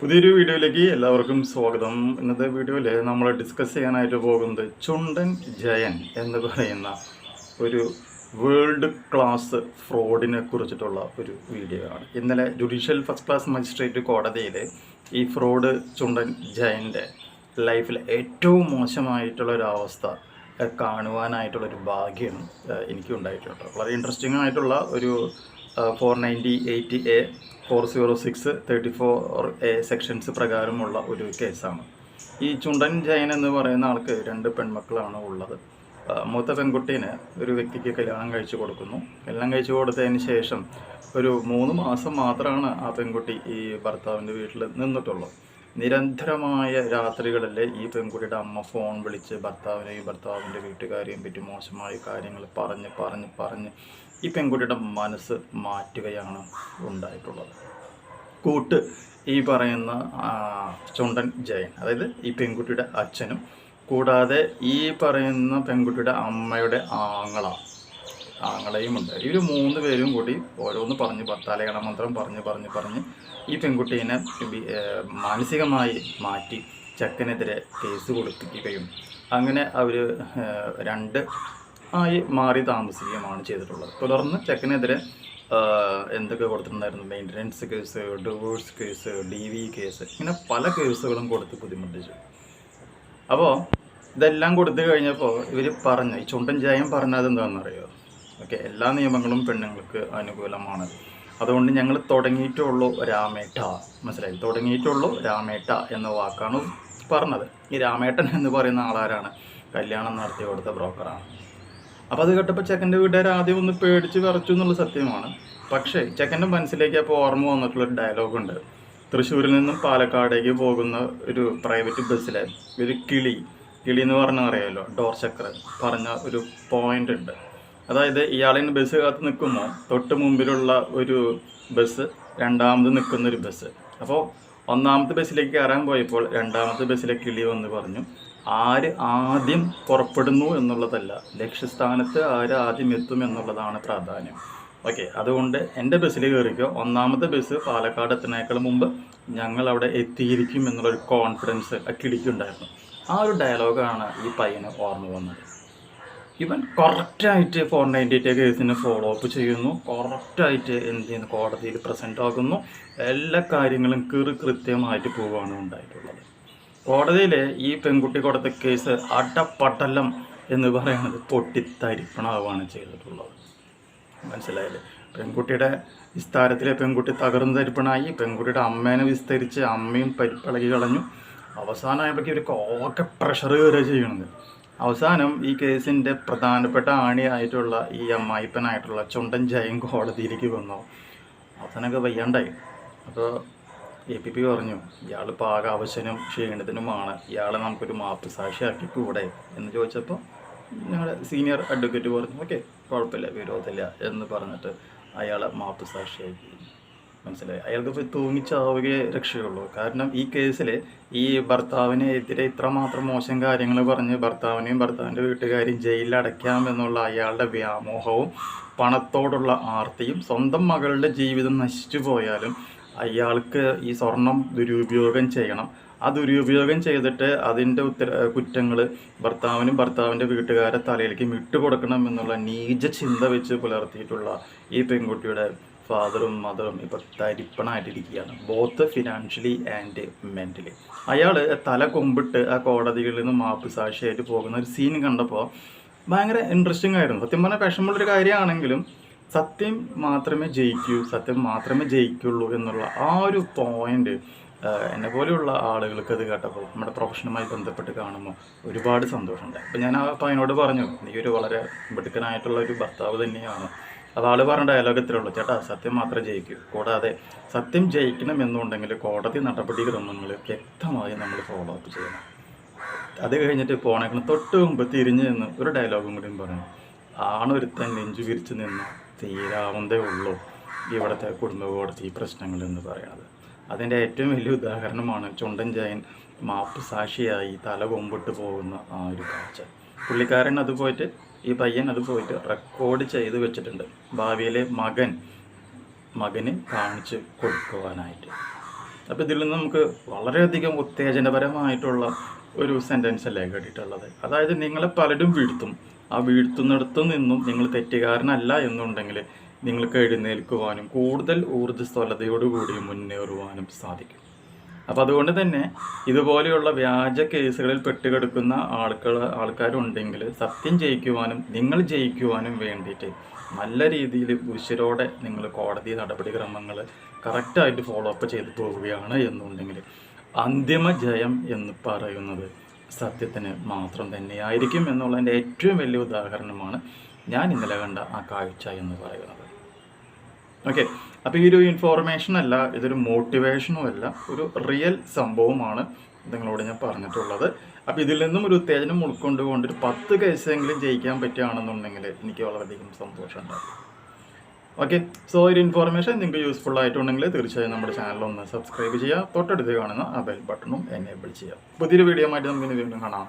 പുതിയൊരു വീഡിയോയിലേക്ക് എല്ലാവർക്കും സ്വാഗതം. ഇന്നത്തെ വീഡിയോയിൽ നമ്മൾ ഡിസ്കസ് ചെയ്യാനായിട്ട് പോകുന്നത് ചുണ്ടൻ ജയൻ എന്ന് പറയുന്ന ഒരു വേൾഡ് ക്ലാസ് ഫ്രോഡിനെ കുറിച്ചിട്ടുള്ള ഒരു വീഡിയോ ആണ്. ഇന്നലെ ജുഡീഷ്യൽ ഫസ്റ്റ് ക്ലാസ് മജിസ്ട്രേറ്റ് കോടതിയിൽ ഈ ഫ്രോഡ് ചുണ്ടൻ ജയന്റെ ലൈഫിൽ ഏറ്റവും മോശമായിട്ടുള്ള ഒരു അവസ്ഥ ഏഹ്, കാണുവാനായിട്ടുള്ള ഒരു ഭാഗ്യം എനിക്കുണ്ടായിട്ടുണ്ട്. വളരെ ഇൻട്രസ്റ്റിംഗ് ആയിട്ടുള്ള ഒരു four ninety eight A four zero six thirty four A sections പ്രകാരമുള്ള ഒരു കേസാണ്. ഈ ചുണ്ടൻ ജയൻ എന്ന് പറയുന്ന ആൾക്ക് രണ്ട് പെൺമക്കളാണ് ഉള്ളത്. മൂത്ത പെൺകുട്ടീനെ ഒരു വ്യക്തിക്ക് കല്യാണം കഴിച്ചു കൊടുക്കുന്നു. കല്യാണം കഴിച്ചു കൊടുത്തതിന് ശേഷം ഒരു മൂന്ന് മാസം മാത്രമാണ് ആ പെൺകുട്ടി ഈ ഭർത്താവിന്റെ വീട്ടിൽ നിന്നിട്ടുള്ളൂ. നിരന്തരമായ രാത്രികളിൽ ഈ പെൺകുട്ടിയുടെ അമ്മ ഫോൺ വിളിച്ച് ഭർത്താവിനെയും ഭർത്താവിന്റെ വീട്ടുകാരെയും പറ്റി മോശമായ കാര്യങ്ങൾ പറഞ്ഞ് പറഞ്ഞ് പറഞ്ഞ് ഈ പെൺകുട്ടിയുടെ മനസ്സ് മാറ്റുകയാണ് ഉണ്ടായിട്ടുള്ളത്. കൂട്ട് ഈ പറയുന്ന ചുണ്ടൻ ജയൻ അതായത് ഈ പെൺകുട്ടിയുടെ അച്ഛനും കൂടാതെ ഈ പറയുന്ന പെൺകുട്ടിയുടെ അമ്മയുടെ ആങ്ങള ഉണ്ട് ഇവർ മൂന്ന് പേരും കൂടി ഓരോന്ന് പറഞ്ഞ് തലയണ മന്ത്രം പറഞ്ഞ് പറഞ്ഞ് പറഞ്ഞ് ഈ പെൺകുട്ടീനെ മാനസികമായി മാറ്റി ചെക്കനെതിരെ കേസ് കൊടുപ്പിക്കുകയും. അങ്ങനെ അവർ രണ്ട് ആയി മാറി താമസിക്കുകയുമാണ് ചെയ്തിട്ടുള്ളത്. തുടർന്ന് ചെക്കനെതിരെ എന്തൊക്കെ കൊടുത്തിട്ടുണ്ടായിരുന്നു? Maintenance case divorce case D V case ഇങ്ങനെ പല കേസുകളും കൊടുത്ത് ബുദ്ധിമുട്ടിച്ചു അപ്പോൾ ഇതെല്ലാം കൊടുത്തു കഴിഞ്ഞപ്പോൾ ഇവർ പറഞ്ഞു ഈ ചുണ്ടൻ ജയം പറഞ്ഞത് എന്താണെന്നറിയോ? ഓക്കെ എല്ലാ നിയമങ്ങളും പെണ്ണുങ്ങൾക്ക് അനുകൂലമാണ്. അതുകൊണ്ട് ഞങ്ങൾ തുടങ്ങിയിട്ടുള്ളൂ രാമേട്ട. മനസ്സിലായി? തുടങ്ങിയിട്ടുള്ളൂ രാമേട്ട എന്ന വാക്കാണ് പറഞ്ഞത്. ഈ രാമേട്ടൻ എന്ന് പറയുന്ന ആളാരാണ്? കല്യാണം നടത്തി കൊടുത്ത ബ്രോക്കറാണ് അപ്പോൾ അത് കേട്ടപ്പോൾ ചെക്കന്റെ വീട്ടുകാർ ആദ്യം ഒന്ന് പേടിച്ച് വിറച്ചു എന്നുള്ള സത്യമാണ്. പക്ഷേ ചെക്കന്റെ മനസ്സിലേക്ക് അപ്പോൾ ഓർമ്മ വന്നിട്ടുള്ള ഒരു ഡയലോഗുണ്ട് തൃശ്ശൂരിൽ നിന്നും പാലക്കാടേക്ക് പോകുന്ന ഒരു പ്രൈവറ്റ് ബസ്സിലെ ഒരു കിളി കിളി എന്ന് പറഞ്ഞാൽ അറിയാമല്ലോ ഡോർ ചക്ര പറഞ്ഞ ഒരു പോയിന്റ് ഉണ്ട്. അതായത് ഇയാളിന് ബസ് കാത്ത് നിൽക്കുമ്പോൾ തൊട്ട് മുമ്പിലുള്ള ഒരു ബസ് രണ്ടാമത് നിൽക്കുന്ന ഒരു ബസ്. അപ്പോൾ ഒന്നാമത്തെ ബസ്സിലേക്ക് കയറാൻ പോയപ്പോൾ രണ്ടാമത്തെ ബസ്സിലെ കിളി വന്ന് പറഞ്ഞു ആര് ആദ്യം പുറപ്പെടുന്നു എന്നുള്ളതല്ല ലക്ഷ്യസ്ഥാനത്ത് ആര് ആദ്യം എത്തും എന്നുള്ളതാണ് പ്രാധാന്യം. ഓക്കെ അതുകൊണ്ട് എന്റെ ബസ്സിൽ കയറിക്കോ ഒന്നാമത്തെ ബസ് പാലക്കാട് എത്തുന്നതിനേക്കാൾ മുമ്പ് ഞങ്ങൾ അവിടെ എത്തിയിരിക്കും എന്നുള്ളൊരു കോൺഫിഡൻസ് ആ കിളിക്കുണ്ടായിരുന്നു ആ ഒരു ഡയലോഗാണ് ഈ പയ്യന് ഓർമ്മ വന്നത്. ഇവൻ? കറക്റ്റായിട്ട് ഫോർ നയന്റി എയ്റ്റ് കേസിനെ ഫോളോ അപ്പ് ചെയ്യുന്നു. കറക്റ്റായിട്ട് എന്ത് ചെയ്യുന്നു? കോടതിയിൽ പ്രസന്റ് ആകുന്നു എല്ലാ കാര്യങ്ങളും കീറി കൃത്യമായിട്ട് പോവുകയാണ് ഉണ്ടായിട്ടുള്ളത്. കോടതിയിൽ ഈ പെൺകുട്ടി കൊടുത്ത കേസ് അടപടലം എന്ന് പറയുന്നത് പൊട്ടിത്തരിപ്പണാവുകയാണ് ചെയ്തിട്ടുള്ളത്. മനസ്സിലായില്ലേ? പെൺകുട്ടിയുടെ വിസ്താരത്തിലെ പെൺകുട്ടി തകർന്നു തരിപ്പണായി. പെൺകുട്ടിയുടെ അമ്മേനെ വിസ്തരിച്ച് അമ്മയും പരിപ്പിളകി കളഞ്ഞു. അവസാനമായപ്പോഴേക്കും ഇവർക്ക് ഓക്കെ പ്രഷർ കയറുക ചെയ്യണത്. അവസാനം ഈ കേസിന്റെ പ്രധാനപ്പെട്ട ആണിയായിട്ടുള്ള ഈ അമ്മായിപ്പനായിട്ടുള്ള ചുണ്ടൻ ജയം കോടതിയിലേക്ക് വന്നു. അവസാനമൊക്കെ വയ്യാണ്ടായി. അപ്പോൾ എ പി പി പറഞ്ഞു ഇയാൾ പാകാവശ്യനും ക്ഷീണിതനുമാണ്. ഇയാളെ നമുക്കൊരു മാപ്പ് സാക്ഷിയാക്കി കൂടെ. എന്ന് ചോദിച്ചപ്പോൾ ഞങ്ങളുടെ സീനിയർ അഡ്വക്കേറ്റ് പറഞ്ഞു ഓക്കെ കുഴപ്പമില്ല വിരോധമില്ല എന്ന് പറഞ്ഞിട്ട് അയാളെ മാപ്പ് സാക്ഷിയാക്കി മനസ്സിലായി. അയാൾക്ക് ഇപ്പോൾ തൂങ്ങിച്ചാവുകയെ രക്ഷയുള്ളൂ. കാരണം ഈ കേസിൽ ഈ ഭർത്താവിനെതിരെ ഇത്രമാത്രം മോശം കാര്യങ്ങൾ പറഞ്ഞ് ഭർത്താവിനെയും ഭർത്താവിന്റെ വീട്ടുകാരെയും ജയിലിൽ അടയ്ക്കാം എന്നുള്ള അയാളുടെ വ്യാമോഹവും പണത്തോടുള്ള ആർത്തിയും സ്വന്തം മകളുടെ ജീവിതം നശിച്ചു പോയാലും അയാൾക്ക് ഈ സ്വർണം ദുരുപയോഗം ചെയ്യണം. ആ ദുരുപയോഗം ചെയ്തിട്ട് അതിന്റെ ഉത്തര കുറ്റങ്ങൾ ഭർത്താവിനും ഭർത്താവിന്റെ വീട്ടുകാരെ തലയിലേക്ക് വിട്ടുകൊടുക്കണം എന്നുള്ള നീച ചിന്ത വെച്ച് പുലർത്തിയിട്ടുള്ള ഈ പെൺകുട്ടിയുടെ ഫാദറും മദറും ഇപ്പോൾ തരിപ്പണായിട്ടിരിക്കുകയാണ്. ബോത്ത് ഫിനാൻഷ്യലി ആൻഡ് മെന്റലി അയാൾ തല കൊമ്പിട്ട് ആ കോടതികളിൽ നിന്ന് മാപ്പ് സാക്ഷിയായിട്ട് പോകുന്ന ഒരു സീൻ കണ്ടപ്പോൾ ഭയങ്കര ഇൻട്രസ്റ്റിംഗ് ആയിരുന്നു. സത്യം പറഞ്ഞാൽ വിഷമമുള്ളൊരു കാര്യമാണെങ്കിലും സത്യം മാത്രമേ ജയിക്കൂ സത്യം മാത്രമേ ജയിക്കുള്ളൂ എന്നുള്ള ആ ഒരു പോയിന്റ് എന്നെ പോലെയുള്ള ആളുകൾക്ക് അത് കേട്ടപ്പോൾ നമ്മുടെ പ്രൊഫഷനുമായി ബന്ധപ്പെട്ട് കാണുമ്പോൾ ഒരുപാട് സന്തോഷമുണ്ടായി അപ്പോൾ ഞാൻ ആ അതിനോട് പറഞ്ഞു നീ ഒരു വളരെ മിടുക്കനായിട്ടുള്ള ഒരു ഭർത്താവ് തന്നെയാണ്. അത് ആൾ പറഞ്ഞ ഡയലോഗത്തിലുള്ളൂ ചേട്ടാ സത്യം മാത്രം ജയിക്കൂ. കൂടാതെ സത്യം ജയിക്കണം എന്നുണ്ടെങ്കിൽ കോടതി നടപടിക്രമങ്ങൾ വ്യക്തമായി നമ്മൾ ഫോളോ അപ്പ് ചെയ്യണം. അത് കഴിഞ്ഞിട്ട് പോണേക്കണം തൊട്ട് മുമ്പ് തിരിഞ്ഞു നിന്ന് ഒരു ഡയലോഗും കൂടിയും പറഞ്ഞു ആണൊരുത്തൻ നെഞ്ചു വിരിച്ച് നിന്ന് തീരാവുന്നതേ ഉള്ളൂ ഇവിടുത്തെ കുടുംബ കോടതി പ്രശ്നങ്ങൾ എന്ന് പറയുന്നത് അതിന്റെ ഏറ്റവും വലിയ ഉദാഹരണമാണ് ചുണ്ടൻ ജയൻ മാപ്പ് സാക്ഷിയായി തല കൊമ്പിട്ട് പോകുന്ന ആ ഒരു കാഴ്ച. പുള്ളിക്കാരൻ അത് പോയിട്ട് ഈ പയ്യൻ അത് പോയിട്ട് റെക്കോർഡ് ചെയ്ത് വെച്ചിട്ടുണ്ട്. ഭാവിയിലെ മകൻ മകന് കാണിച്ച് കൊടുക്കുവാനായിട്ട്. അപ്പോൾ ഇതിൽ നിന്ന് നമുക്ക് വളരെയധികം ഉത്തേജനപരമായിട്ടുള്ള ഒരു സെന്റൻസ് അല്ലേ കേട്ടിട്ടുള്ളത്? അതായത് നിങ്ങളെ പലരും വീഴ്ത്തും. ആ വീഴ്ത്തുന്നിടത്തു നിന്നും നിങ്ങൾ തെറ്റുകാരനല്ല എന്നുണ്ടെങ്കിൽ നിങ്ങൾക്ക് എഴുന്നേൽക്കുവാനും കൂടുതൽ ഊർജസ്വലതയോടുകൂടി മുന്നേറുവാനും സാധിക്കും. അപ്പോൾ അതുകൊണ്ട് തന്നെ ഇതുപോലെയുള്ള വ്യാജ കേസുകളിൽ പെട്ടുകിടക്കുന്ന ആൾക്കാർ ആൾക്കാരുണ്ടെങ്കിൽ സത്യം ജയിക്കുവാനും നിങ്ങൾ ജയിക്കുവാനും വേണ്ടിയിട്ട് നല്ല രീതിയിൽ ഉശിരോടെ നിങ്ങൾ കോടതി നടപടിക്രമങ്ങൾ കറക്റ്റായിട്ട് ഫോളോ അപ്പ് ചെയ്തു പോവുകയാണ് എന്നുണ്ടെങ്കിൽ അന്തിമ ജയം എന്ന് പറയുന്നത് സത്യത്തിന് മാത്രം തന്നെയായിരിക്കും എന്നുള്ളതിന്റെ ഏറ്റവും വലിയ ഉദാഹരണമാണ് ഞാൻ ഇന്നലെ കണ്ട ആ കാഴ്ച എന്ന് പറയുന്നത്. ഓക്കെ അപ്പോൾ ഈ ഒരു ഇൻഫോർമേഷൻ അല്ല ഇതൊരു മോട്ടിവേഷനും അല്ല ഒരു റിയൽ സംഭവമാണ് നിങ്ങളോട് ഞാൻ പറഞ്ഞിട്ടുള്ളത്. അപ്പോൾ ഇതിൽ നിന്നും ഒരു ഉത്തേജനം ഉൾക്കൊണ്ടുകൊണ്ട് ഒരു പത്ത് കേസെങ്കിലും ജയിക്കാൻ പറ്റുകയാണെന്നുണ്ടെങ്കിൽ എനിക്ക് വളരെയധികം സന്തോഷമുണ്ടാകും. ഓക്കെ സോ ഒരു ഇൻഫോർമേഷൻ നിങ്ങൾക്ക് യൂസ്ഫുൾ ആയിട്ടുണ്ടെങ്കിൽ തീർച്ചയായും നമ്മുടെ ചാനൽ ഒന്ന് സബ്സ്ക്രൈബ് ചെയ്യുക. തൊട്ടടുത്ത് കാണുന്ന ആ ബെൽ ബട്ടണും എനേബിൾ ചെയ്യുക. പുതിയൊരു വീഡിയോ ആയിട്ട് നമുക്ക് വീണ്ടും കാണാം.